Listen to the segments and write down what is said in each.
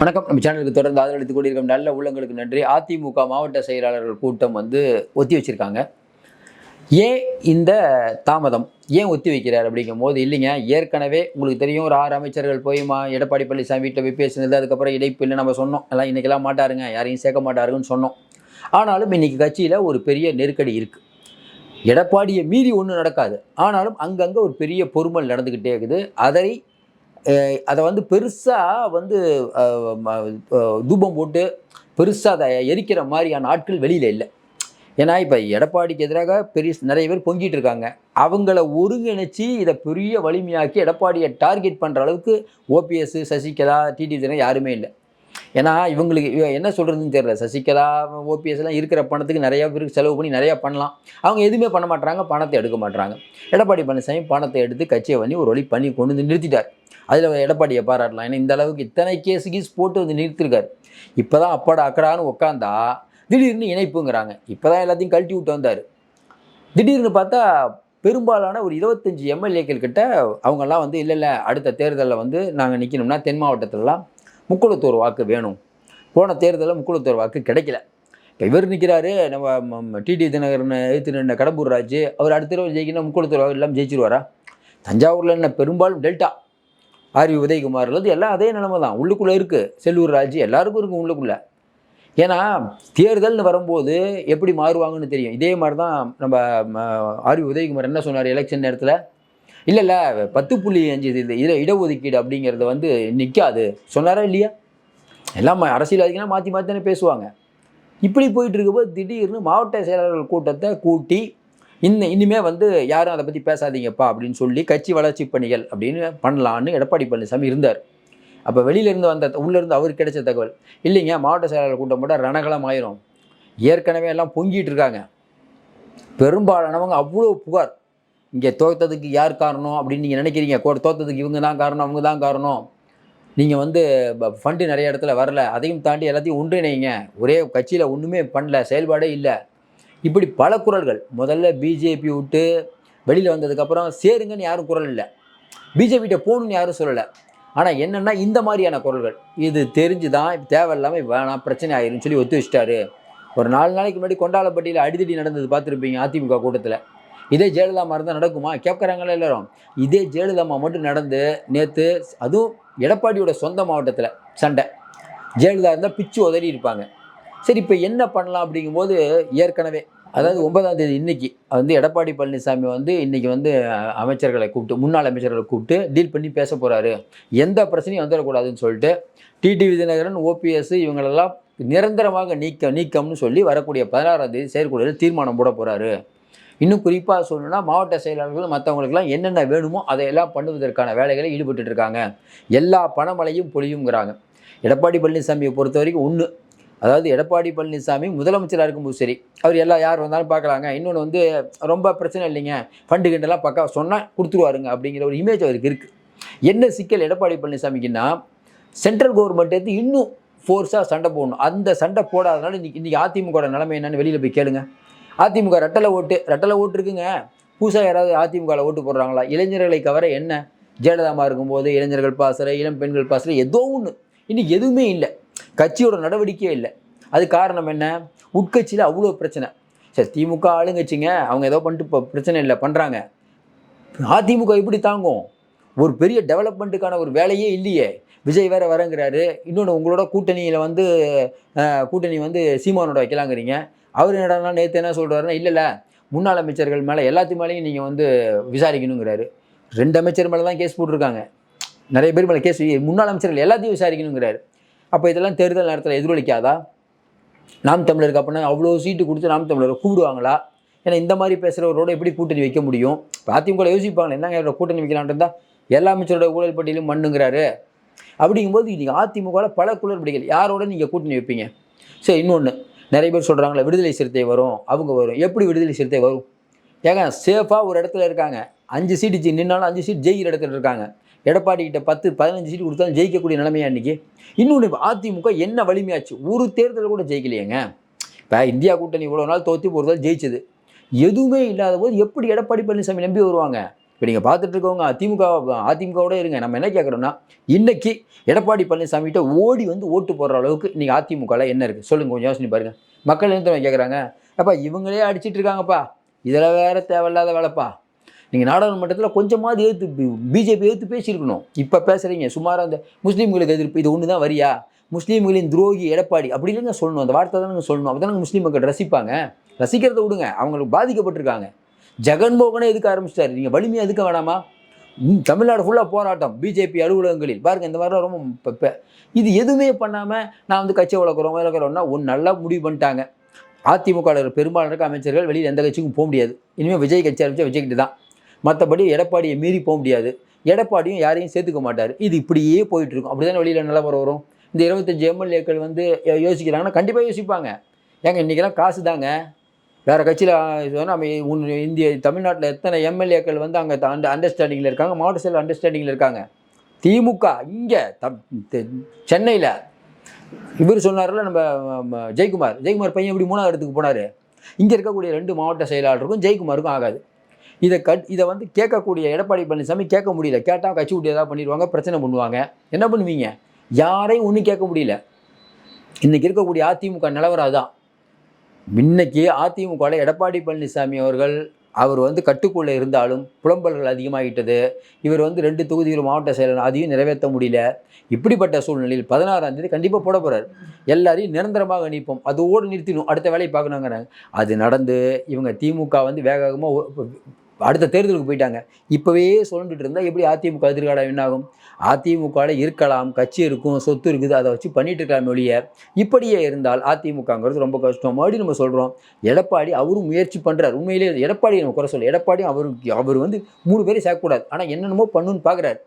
வணக்கம். நம்ம சேனலுக்கு தொடர்ந்து ஆதரவளித்து கொண்டிருக்கும் நல்ல உள்ளங்களுக்கு நன்றி. அதிமுக மாவட்ட செயலாளர்கள் கூட்டம் வந்து ஒத்தி வச்சிருக்காங்க. ஏன் இந்த தாமதம்? ஏன் ஒத்தி வைக்கிறார் அப்படிங்கும் போது இல்லைங்க. ஏற்கனவே உங்களுக்கு தெரியும் ஒரு ஆறு அமைச்சர்கள் போயுமா எடப்பாடி பழனிசாமி வீட்டில் போய் பேசினது அதுக்கப்புறம் இடைப்பு இல்லை நம்ம சொன்னோம். எல்லாம் இன்றைக்கெல்லாம் மாட்டாருங்க. யாரையும் சேர்க்க மாட்டாருன்னு சொன்னோம். ஆனாலும் இன்னைக்கு கட்சியில் ஒரு பெரிய நெருக்கடி இருக்குது எடப்பாடியை மீறி ஒன்றும் நடக்காது. ஆனாலும் அங்கங்கே ஒரு பெரிய பொறுமல் நடந்துக்கிட்டே இருக்குது. அதை அதை வந்து பெருசாக வந்து தூபம் போட்டு பெருசாக அதை எரிக்கிற மாதிரியான ஆட்கள் வெளியில் இல்லை. ஏன்னா இப்போ எடப்பாடிக்கு எதிராக பெரிய நிறைய பேர் பொங்கிட்டு இருக்காங்க. அவங்கள ஒருங்கிணைச்சி இதை பெரிய வலிமையாக்கி எடப்பாடியை டார்கெட் பண்ணுற அளவுக்கு ஓபிஎஸ் சசிகலா டிடி தினம் யாருமே இல்லை. ஏன்னா இவங்களுக்கு என்ன சொல்கிறதுன்னு தெரியல. சசிகலா ஓபிஎஸ்லாம் இருக்கிற பணத்துக்கு நிறையா பேருக்கு செலவு பண்ணி நிறையா பண்ணலாம். அவங்க எதுவுமே பண்ண மாட்டாங்க பணத்தை எடுக்க மாட்டாங்க எடப்பாடி பழனிசாமி பணத்தை எடுத்து கட்சியை பண்ணி ஒரு வழி பண்ணி கொண்டு வந்து நிறுத்திட்டார். அதில் எடப்பாடியை பாராட்டலாம். ஏன்னா இந்த அளவுக்கு இத்தனை கேஸ் கீஸ் போட்டு வந்து நிறுத்திருக்காரு. இப்போ தான் அப்பாடா அக்கடான்னு உட்காந்தா திடீர்னு இணைப்புங்கிறாங்க. இப்போ தான் எல்லாத்தையும் கழட்டி விட்டு வந்தார். திடீர்னு பார்த்தா பெரும்பாலான ஒரு இருபத்தஞ்சி எம்எல்ஏக்கள் கிட்ட அவங்கெல்லாம் வந்து இல்லை இல்லை அடுத்த தேர்தலில் வந்து நாங்கள் நிற்கணும்னா தென் மாவட்டத்திலலாம் முக்குளத்தூர் வாக்கு வேணும். போன தேர்தலில் முக்குளத்தூர் வாக்கு கிடைக்கல. இப்போ இவர் நிற்கிறாரு நம்ம டிடி தினகரன் எழுத்து நின்ற கடம்பூர் ராஜ் அவர் அடுத்த தடவை ஜெயிக்கணும் முக்குளத்தூர் வாக்கு எல்லாம் ஜெயிச்சிருவாரா? தஞ்சாவூரில் என்ன பெரும்பாலும் டெல்டா. ஆர்வி உதயகுமார்லேருந்து எல்லாம் அதே நிலைமை தான். உள்ளுக்குள்ளே இருக்குது செல்லூர் ராஜு எல்லாருக்கும் இருக்கும் உள்ளுக்குள்ளே. ஏன்னா தேர்தல்னு வரும்போது எப்படி மாறுவாங்கன்னு தெரியும். இதே மாதிரி தான் நம்ம ம, ஆர்வி உதயகுமார் என்ன சொன்னார் எலெக்ஷன் நேரத்தில்? இல்லை இல்லை பத்து புள்ளி அஞ்சு இது இட இடஒதுக்கீடு அப்படிங்கிறது வந்து நிற்காது சொன்னாரா இல்லையா? எல்லாம் அரசியல் அரசியல்வாதிகள்லாம் மாற்றி மாற்றி தானே பேசுவாங்க. இப்படி போயிட்டு இருக்கும்போது திடீர்னு மாவட்ட செயலாளர்கள் கூட்டத்தை கூட்டி இன்னும் இனிமே வந்து யாரும் அதை பற்றி பேசாதீங்கப்பா அப்படின்னு சொல்லி கட்சி வளர்ச்சி பணிகள் அப்படின்னு பண்ணலான்னு எடப்பாடி பழனிசாமி இருந்தார். அப்போ வெளியிலேருந்து வந்த உள்ளேருந்து அவருக்கு கிடைச்ச தகவல் இல்லைங்க மாவட்ட செயலாளர் கூட்டம் போட்டால் ரணகலம் ஆயிரும். ஏற்கனவே எல்லாம் பொங்கிட்டு இருக்காங்க. பெரும்பாலானவங்க அவ்வளோ புகார். இங்கே தோத்ததுக்கு யார் காரணம் அப்படின்னு நீங்கள் நினைக்கிறீங்க? கோ தோத்ததுக்கு இவங்க தான் காரணம் அவங்க தான் காரணம். நீங்கள் வந்து ஃபண்டு நிறைய இடத்துல வரல. அதையும் தாண்டி எல்லாத்தையும் ஒன்றிணைங்க. ஒரே கட்சியில் ஒன்றுமே பண்ணல செயல்பாடே இல்லை. இப்படி பல குரல்கள். முதல்ல பிஜேபி விட்டு வெளியில் வந்ததுக்கப்புறம் சேருங்கன்னு யாரும் குரல் இல்லை. பிஜேபிகிட்ட போகணுன்னு யாரும் சொல்லலை. ஆனால் என்னென்னா இந்த மாதிரியான குரல்கள். இது தெரிஞ்சு தான் இப்போ தேவையில்லாமல் வேணாம் பிரச்சனை ஆயிரும்னு சொல்லி ஒத்து வச்சிட்டாரு. ஒரு நாலு நாளைக்கு முன்னாடி கொண்டாலப்பட்டியில் அடிதடி நடந்தது பார்த்துருப்பீங்க அதிமுக கூட்டத்தில். இதே ஜெயலலிதா மாதிரி தான் நடக்குமா? கேட்குறாங்களே எல்லாரும்? இதே ஜெயலலிதாமா மட்டும் நடந்து நேற்று அதுவும் எடப்பாடியோட சொந்த மாவட்டத்தில் சண்டை. ஜெயலலிதா இருந்தால் பிச்சு உதறி இருப்பாங்க சரி இப்போ என்ன பண்ணலாம் அப்படிங்கும்போது ஏற்கனவே அதாவது ஒன்பதாம் தேதி இன்னைக்கு வந்து எடப்பாடி பழனிசாமி வந்து இன்னைக்கு வந்து அமைச்சர்களை கூப்பிட்டு முன்னாள் அமைச்சர்களை கூப்பிட்டு டீல் பண்ணி பேச போகிறாரு எந்த பிரச்சனையும் வந்துடக்கூடாதுன்னு சொல்லிட்டு டிடி விஜயநகரன் ஓபிஎஸ் இவங்களெல்லாம் நிரந்தரமாக நீக்க நீக்கம்னு சொல்லி வரக்கூடிய பதினாறாம் தேதி செயற்குழுவில் தீர்மானம் போட போகிறாரு இன்னும் குறிப்பாக சொல்லணும்னா மாவட்ட செயலாளர்கள் மற்றவங்களுக்கெல்லாம் என்னென்ன வேணுமோ அதையெல்லாம் பண்ணுவதற்கான வேலைகளை ஈடுபட்டுட்டு இருக்காங்க. எல்லா பணமழையும் பொழியுங்கிறாங்க. எடப்பாடி பழனிசாமியை பொறுத்த வரைக்கும் ஒன்று அதாவது எடப்பாடி பழனிசாமி முதலமைச்சராக இருக்கும்போது சரி அவர் எல்லாம் யார் வந்தாலும் பார்க்கலாங்க. இன்னொன்று வந்து ரொம்ப பிரச்சனை இல்லைங்க. ஃபண்டு கிண்டெல்லாம் பக்கா சொன்னால் கொடுத்துருவாருங்க அப்படிங்கிற ஒரு இமேஜ் அவருக்கு இருக்குது என்ன சிக்கல் எடப்பாடி பழனிசாமிக்குன்னா சென்ட்ரல் கவர்மெண்ட் எடுத்து இன்னும் ஃபோர்ஸாக சண்டை போடணும். அந்த சண்டை போடாதனால இன்றைக்கி இன்றைக்கி அதிமுக நிலைமை என்னென்னு வெளியில் போய் கேளுங்க. அதிமுக ரெட்டலை ஓட்டு ரெட்டலை ஓட்டு இருக்குங்க. புதுசாக யாராவது அதிமுகவில் ஓட்டு போடுறாங்களா? இளைஞர்களை கவர என்ன? ஜெயலலிதாமா இருக்கும்போது இளைஞர்கள் பாசறை இளம் பெண்கள் பாசறை ஏதோ ஒன்று இன்னைக்கு எதுவுமே இல்லை. கட்சியோட நடவடிக்கையே இல்லை. அது காரணம் என்ன? உட்கட்சியில் அவ்வளோ பிரச்சனை. சரி திமுக ஆளுங்கட்சிங்க அவங்க ஏதோ பண்ணிட்டு இப்போ பிரச்சனை இல்லை பண்ணுறாங்க அதிமுக எப்படி தாங்கும்? ஒரு பெரிய டெவலப்மெண்ட்டுக்கான ஒரு வேலையே இல்லையே. விஜய் வேற வரங்கிறாரு. இன்னொன்று உங்களோட கூட்டணியில் வந்து கூட்டணி வந்து சீமானோட வைக்கலாங்கிறீங்க. அவர் என்னடா நேற்று என்ன சொல்கிறாருன்னா இல்லை இல்லை முன்னாள் அமைச்சர்கள் மேலே எல்லாத்து மேலேயும் நீங்கள் வந்து விசாரிக்கணுங்கிறாரு. ரெண்டு அமைச்சர் மேலே தான் கேஸ் போட்டிருக்காங்க. நிறைய பேர் மேலே கேஸ் முன்னாள் அமைச்சர்கள் எல்லாத்தையும் விசாரிக்கணுங்கிறாரு. அப்போ இதெல்லாம் தேர்தல் நேரத்தில் எதிரொலிக்காதா? நாம் தமிழருக்கு அப்படின்னா அவ்வளோ சீட்டு கொடுத்து நாம் தமிழரை கூப்பிடுவாங்களா? ஏன்னா இந்த மாதிரி பேசுகிறவரோட எப்படி கூட்டணி வைக்க முடியும்? அதிமுக யோசிப்பாங்களே என்னங்க இவரோட கூட்டணி வைக்கலான்ட்டு எல்லா அமைச்சரோட ஊழல் பட்டியலும் மண்ணுங்கிறாரு. அப்படிங்கும்போது இன்றைக்கி அதிமுகவில் பல குளறுபடிகள். யாரோட நீங்கள் கூட்டணி வைப்பீங்க? சரி இன்னொன்று நிறைய பேர் சொல்கிறாங்களே விடுதலை சிறுத்தை வரும் அவங்க வரும். எப்படி விடுதலை சிறுத்தை வரும்? ஏங்க சேஃபாக ஒரு இடத்துல இருக்காங்க. அஞ்சு சீட்டு நின்னாலும் அஞ்சு சீட் ஜெயிக்கிற இடத்துல இருக்காங்க. எடப்பாடி கிட்ட பத்து பதினஞ்சு சீட்டு கொடுத்தாலும் ஜெயிக்கக்கூடிய நிலைமையா இன்னைக்கு? இன்னொன்று அதிமுக என்ன வலிமையாச்சு? ஒரு தேர்தலில் கூட ஜெயிக்கலையேங்க. இப்போ இந்தியா கூட்டணி இவ்வளோ நாள் தோற்றி ஒரு நாள் ஜெயிச்சது. எதுவுமே இல்லாத போது எப்படி எடப்பாடி பழனிசாமி நம்பி வருவாங்க? இப்போ நீங்கள் பார்த்துட்டு இருக்கவங்க அதிமுக அதிமுகவோட இருங்க. நம்ம என்ன கேட்குறோம்னா இன்னைக்கு எடப்பாடி பழனிசாமி கிட்ட ஓடி வந்து ஓட்டு போடுற அளவுக்கு இன்றைக்கி அதிமுகவில் என்ன இருக்குது சொல்லுங்க கொஞ்சம் யோசனை பாருங்க. மக்கள் என்ன கேட்குறாங்க அப்பா இவங்களே அடிச்சிட்டு இருக்காங்கப்பா. இதில் வேற தேவையில்லாத வேலைப்பா. நீங்கள் நாடாளுமன்றத்தில் கொஞ்சமாவது ஏற்று பிஜேபி ஏற்று பேசியிருக்கணும். இப்போ பேசுகிறீங்க சுமாராக அந்த முஸ்லீம்களுக்கு எதிர்ப்பு இது ஒன்று தான் வரியா? முஸ்லீம்களின் துரோகி எடப்பாடி அப்படி இல்லைங்க சொல்லணும் அந்த வார்த்தை தானே சொல்லணும் அப்போ தானே முஸ்லீம் மக்கள் ரசிப்பாங்க. ரசிக்கிறத விடுங்க அவங்களுக்கு பாதிக்கப்பட்டிருக்காங்க. ஜெகன்மோகனே எதுக்க ஆரம்பிச்சிட்டாரு? நீங்கள் வலிமையாக எதுக்க வேணாமா? தமிழ்நாடு ஃபுல்லாக போராட்டம் பிஜேபி அலுவலகங்களில். பாருங்கள் இந்த மாதிரிலாம் ரொம்ப இப்போ இது எதுவுமே பண்ணாமல் நான் வந்து கட்சியை வளர்க்குறோம் வளர்க்குறோம்னா ஒன்று நல்லா முடிவு பண்ணிட்டாங்க. அதிமுக பெரும்பாலான அமைச்சர்கள் வெளியில் எந்த கட்சிக்கும் போக முடியாது. இனிமேல் விஜய் கட்சி ஆரம்பிச்சா விஜய்கிட்ட தான் மற்றபடி எடப்பாடியை மீறி போக முடியாது. எடப்பாடியும் யாரையும் சேர்த்துக்க மாட்டார். இது இப்படியே போயிட்டு இருக்கும் அப்படி தானே வெளியில் நிலவரம் வரும்? இந்த இருபத்தஞ்சி எம்எல்ஏக்கள் வந்து யோசிக்கிறாங்கன்னா கண்டிப்பாக யோசிப்பாங்க. ஏங்க இன்றைக்கெல்லாம் காசு தாங்க வேறு கட்சியில் நம்ம உன் இந்திய தமிழ்நாட்டில் எத்தனை எம்எல்ஏக்கள் வந்து அங்கே அந்த அண்டர்ஸ்டாண்டிங்கில் இருக்காங்க? மாவட்ட செயல் அண்டர்ஸ்டாண்டிங்கில் இருக்காங்க. திமுக இங்கே தம் சென்னையில். இவர் சொன்னார்ல நம்ம ஜெய்குமார் ஜெயக்குமார். ஜெயக்குமார் பையன் எப்படி மூணாவது இடத்துக்கு போனார்? இங்கே இருக்கக்கூடிய ரெண்டு மாவட்ட செயலாளருக்கும் ஜெயக்குமாருக்கும் ஆகாது. இதை கட் இதை வந்து கேட்கக்கூடிய எடப்பாடி பழனிசாமி கேட்க முடியல. கேட்டால் கட்சி விட்டு ஏதாவது பண்ணிடுவாங்க பிரச்சனை பண்ணுவாங்க. என்ன பண்ணுவீங்க? யாரையும் ஒன்றும் கேட்க முடியல. இன்றைக்கி இருக்கக்கூடிய அதிமுக நிலவரம் அதான். இன்னைக்கு அதிமுகவில் எடப்பாடி பழனிசாமி அவர்கள் அவர் வந்து கட்டுக்குள்ளே இருந்தாலும் புலம்பல்கள் அதிகமாகிட்டது. இவர் வந்து ரெண்டு தொகுதிகள் மாவட்ட செயலர் அதையும் நிறைவேற்ற முடியல. இப்படிப்பட்ட சூழ்நிலையில் பதினாறாம் தேதி கண்டிப்பாக போட போகிறார் எல்லாரையும் நிரந்தரமாக நிற்போம் அதோடு நிறுத்தினோம் அடுத்த வேலையை பார்க்கணுங்கிறாங்க. அது நடந்து இவங்க திமுக வந்து வேகமாக அடுத்த தேர்தலுக்கு போயிட்டாங்க. இப்போவே சொல்லிட்டு இருந்தால் எப்படி அதிமுக எதிர்காலம் என்னாகும் அதிமுகவில் இருக்கலாம் கட்சி இருக்கும் சொத்து இருக்குது அதை வச்சு பண்ணிட்டு இருக்கலாம் ஒழிய இப்படியே இருந்தால் அதிமுகங்கிறது ரொம்ப கஷ்டம். மறுபடியும் நம்ம சொல்கிறோம் எடப்பாடி அவரும் முயற்சி பண்ணுறார் உண்மையிலே எடப்பாடி நம்ம குறை சொல்ல எடப்பாடி அவருக்கு அவர் வந்து மூணு பேரையும் சேர்க்கக்கூடாது. ஆனால் என்னென்னமோ பண்ணுன்னு பார்க்குறாரு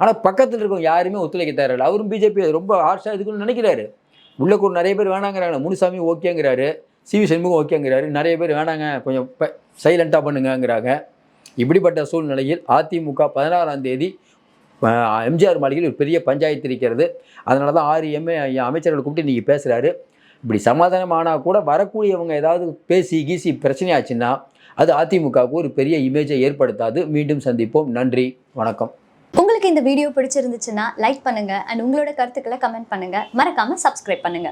ஆனால் பக்கத்தில் இருக்கவங்க யாருமே ஒத்துழைக்க தயாரில்லை அவரும் பிஜேபி ரொம்ப ஹார்ஷாக இதுக்குன்னு நினைக்கிறாரு. உள்ளக்கூட நிறைய பேர் வேணாங்கிறாங்க. முனுசாமி ஓகேங்கிறாரு. சிவி சண்முகம் ஓகேங்கிறாரு நிறைய பேர் வேணாங்க கொஞ்சம் சைலண்ட்டாக பண்ணுங்கங்கிறாங்க. இப்படிப்பட்ட சூழ்நிலையில் அதிமுக பதினாறாம் தேதி எம்ஜிஆர் மாளிகையில் ஒரு பெரிய பஞ்சாயத்து இருக்கிறது. அதனால தான் ஆறு எம்ஏ அமைச்சர்கள் கூப்பிட்டு இன்றைக்கி பேசுகிறாரு இப்படி சமாதானம் ஆனால் கூட வரக்கூடியவங்க ஏதாவது பேசி கீசி பிரச்சனையாச்சுன்னா அது அதிமுகவுக்கு ஒரு பெரிய இமேஜை ஏற்படுத்தாது. மீண்டும் சந்திப்போம். நன்றி. வணக்கம். உங்களுக்கு இந்த வீடியோ பிடிச்சிருந்துச்சுன்னா லைக் பண்ணுங்க. அண்ட் உங்களோட கருத்துக்களை கமெண்ட் பண்ணுங்க. மறக்காமல் சப்ஸ்கிரைப் பண்ணுங்கள்